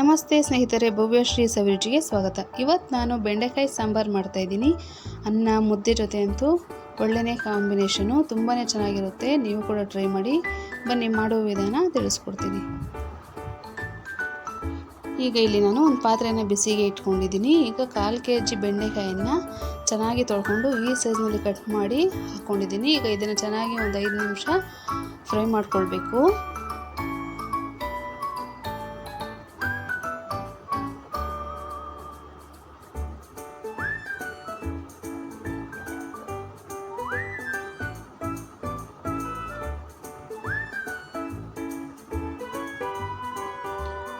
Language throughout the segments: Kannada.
ನಮಸ್ತೆ ಸ್ನೇಹಿತರೆ ಭವ್ಯಶ್ರೀ ಸವಿರುಚಿಗೆ ಸ್ವಾಗತ. ಇವತ್ತು ನಾನು ಬೆಂಡೆಕಾಯಿ ಸಾಂಬಾರು ಮಾಡ್ತಾಯಿದ್ದೀನಿ ಅನ್ನ, ಮುದ್ದೆ ಜೊತೆ ಅಂತೂ ಒಳ್ಳೆಯ ಕಾಂಬಿನೇಷನು. ತುಂಬಾ ಚೆನ್ನಾಗಿರುತ್ತೆ. ನೀವು ಕೂಡ ಟ್ರೈ ಮಾಡಿ. ಬನ್ನಿ ಮಾಡುವ ವಿಧಾನ ತಿಳಿಸ್ಕೊಡ್ತೀನಿ. ಈಗ ಇಲ್ಲಿ ನಾನು ಒಂದು ಪಾತ್ರೆಯನ್ನು ಬಿಸಿಗೆ ಇಟ್ಕೊಂಡಿದ್ದೀನಿ. ಈಗ ಕಾಲು ಕೆ ಜಿ ಬೆಂಡೆಕಾಯನ್ನು ಚೆನ್ನಾಗಿ ತೊಳ್ಕೊಂಡು ಈ ಸೈಜ್ನಲ್ಲಿ ಕಟ್ ಮಾಡಿ ಹಾಕ್ಕೊಂಡಿದ್ದೀನಿ ಈಗ ಇದನ್ನು ಚೆನ್ನಾಗಿ ಒಂದು ಐದು ನಿಮಿಷ ಫ್ರೈ ಮಾಡ್ಕೊಳ್ಬೇಕು.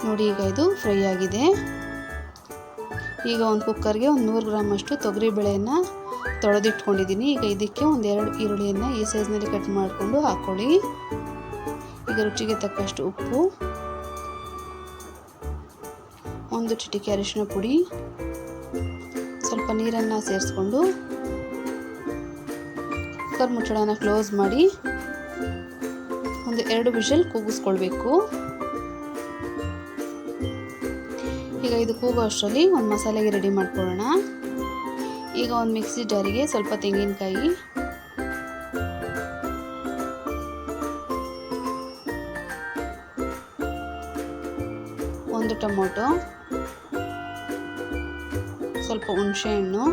ನೋಡಿ ಈಗ ಇದು ಫ್ರೈ ಆಗಿದೆ. ಈಗ ಒಂದು ಕುಕ್ಕರ್ಗೆ ಒಂದು ನೂರು ಗ್ರಾಮಷ್ಟು ತೊಗರಿ ಬೇಳೆಯನ್ನು ತೊಳೆದಿಟ್ಕೊಂಡಿದ್ದೀನಿ. ಈಗ ಇದಕ್ಕೆ ಒಂದು ಎರಡು ಈರುಳ್ಳಿಯನ್ನು ಈ ಸೈಜ್ನಲ್ಲಿ ಕಟ್ ಮಾಡಿಕೊಂಡು ಹಾಕ್ಕೊಳ್ಳಿ ಈಗ ರುಚಿಗೆ ತಕ್ಕಷ್ಟು ಉಪ್ಪು, ಒಂದು ಚಿಟಿಕೆ ಅರಿಶಿನ ಪುಡಿ, ಸ್ವಲ್ಪ ನೀರನ್ನು ಸೇರಿಸ್ಕೊಂಡು ಕುಕ್ಕರ್ ಮುಚ್ಚಳನ ಕ್ಲೋಸ್ ಮಾಡಿ ಒಂದು ಎರಡು ವಿಷಲ್ ಕೂಗಿಸ್ಕೊಳ್ಬೇಕು. ಈಗ ಇದು ಕೂಗೋ ಅಷ್ಟರಲ್ಲಿ ಒಂದು ಮಸಾಲೆಗೆ ರೆಡಿ ಮಾಡ್ಕೊಳ್ಳೋಣ. ಈಗ ಒಂದು ಮಿಕ್ಸಿ ಜಾರಿಗೆ ಸ್ವಲ್ಪ ತೆಂಗಿನಕಾಯಿ. ಒಂದು ಟೊಮೊಟೊ. ಸ್ವಲ್ಪ ಹುಣಸೆಹಣ್ಣು.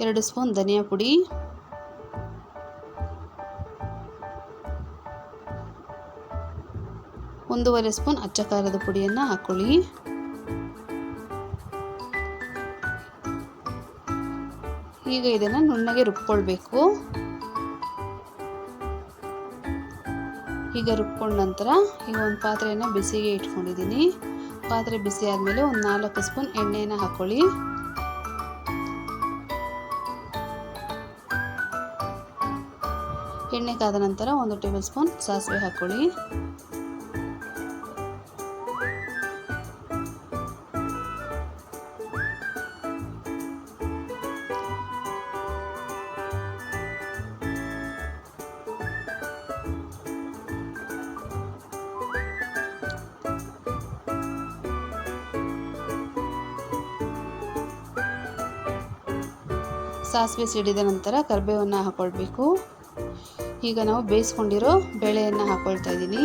ಎರಡು ಸ್ಪೂನ್ ಧನಿಯಾ ಪುಡಿ. ಒಂದೂವರೆ ಸ್ಪೂನ್ ಅಚ್ಚ ಖಾರದ ಪುಡಿಯನ್ನು ಹಾಕ್ಕೊಳ್ಳಿ ಈಗ ಇದನ್ನು ನುಣ್ಣಗೆ ರುಬ್ಕೊಳ್ಬೇಕು. ಈಗ ರುಬ್ಕೊಂಡ ನಂತರ ಈಗ ಒಂದು ಪಾತ್ರೆಯನ್ನು ಬಿಸಿಗೆ ಇಟ್ಕೊಂಡಿದ್ದೀನಿ. ಪಾತ್ರೆ ಬಿಸಿ ಆದಮೇಲೆ ಒಂದು ನಾಲ್ಕು ಸ್ಪೂನ್ ಎಣ್ಣೆಯನ್ನು ಹಾಕ್ಕೊಳ್ಳಿ ಎಣ್ಣೆ ಕಾದ ನಂತರ ಒಂದು ಟೇಬಲ್ ಸ್ಪೂನ್ ಸಾಸಿವೆ ಹಾಕ್ಕೊಳ್ಳಿ ಸಾಸಿವೆ ಸಿಡಿದ ನಂತರ ಕರಿಬೇವನ್ನು ಹಾಕ್ಕೊಳ್ಬೇಕು ಈಗ ನಾವು ಬೇಯಿಸ್ಕೊಂಡಿರೋ ಬೇಳೆಯನ್ನು ಹಾಕ್ಕೊಳ್ತಾ ಇದ್ದೀನಿ.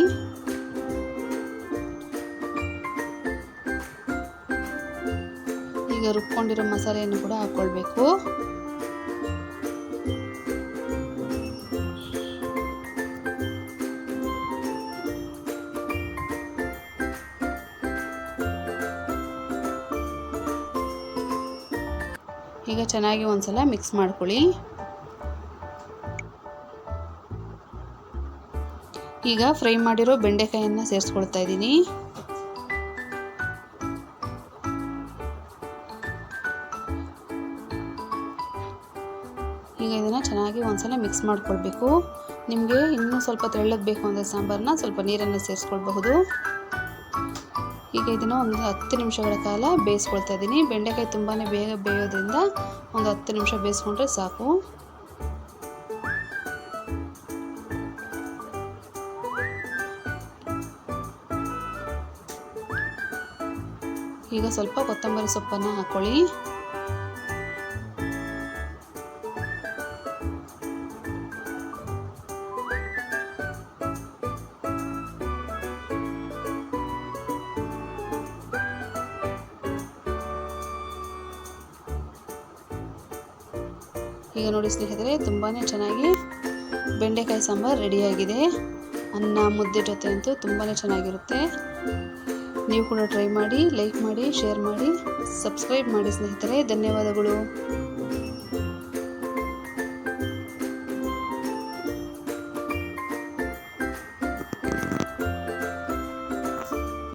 ಈಗ ರುಬ್ಕೊಂಡಿರೋ ಮಸಾಲೆಯನ್ನು ಕೂಡ ಹಾಕ್ಕೊಳ್ಬೇಕು ಈಗ ಚೆನ್ನಾಗಿ ಒಂದ್ಸಲ ಮಿಕ್ಸ್ ಮಾಡ್ಕೊಳ್ಳಿ. ಈಗ ಫ್ರೈ ಮಾಡಿರೋ ಬೆಂಡೆಕಾಯಿಯನ್ನು ಸೇರಿಸ್ಕೊಳ್ತಾ ಇದ್ದೀನಿ. ಈಗ ಇದನ್ನು ಚೆನ್ನಾಗಿ ಒಂದ್ಸಲ ಮಿಕ್ಸ್ ಮಾಡ್ಕೊಳ್ಬೇಕು. ನಿಮಗೆ ಇನ್ನೂ ಸ್ವಲ್ಪ ತೆಳ್ಳಗೆ ಬೇಕು ಅಂದರೆ ಸಾಂಬಾರನ್ನ ಸ್ವಲ್ಪ ನೀರನ್ನು ಸೇರಿಸ್ಕೊಳ್ಬಹುದು. ಈಗ ಇದನ್ನು ಒಂದು ಹತ್ತು ನಿಮಿಷಗಳ ಕಾಲ ಬೇಯಿಸ್ಕೊಳ್ತಾ ಇದ್ದೀನಿ ಬೆಂಡೆಕಾಯಿ ತುಂಬಾ ಬೇಗ ಬೇಯೋದ್ರಿಂದ ಒಂದು ಹತ್ತು ನಿಮಿಷ ಬೇಯಿಸ್ಕೊಂಡ್ರೆ ಸಾಕು. ಈಗ ಸ್ವಲ್ಪ ಕೊತ್ತಂಬರಿ ಸೊಪ್ಪನ್ನು ಹಾಕ್ಕೊಳ್ಳಿ ಈಗ ನೋಡಿ ಸ್ನೇಹಿತರೆ ತುಂಬಾ ಚೆನ್ನಾಗಿ ಬೆಂಡೆಕಾಯಿ ಸಾಂಬಾರು ರೆಡಿಯಾಗಿದೆ. ಅನ್ನ, ಮುದ್ದೆ ಜೊತೆ ಅಂತೂ ತುಂಬಾ ಚೆನ್ನಾಗಿರುತ್ತೆ. ನೀವು ಕೂಡ ಟ್ರೈ ಮಾಡಿ, ಲೈಕ್ ಮಾಡಿ, ಶೇರ್ ಮಾಡಿ, ಸಬ್ಸ್ಕ್ರೈಬ್ ಮಾಡಿ ಸ್ನೇಹಿತರೆ. ಧನ್ಯವಾದಗಳು.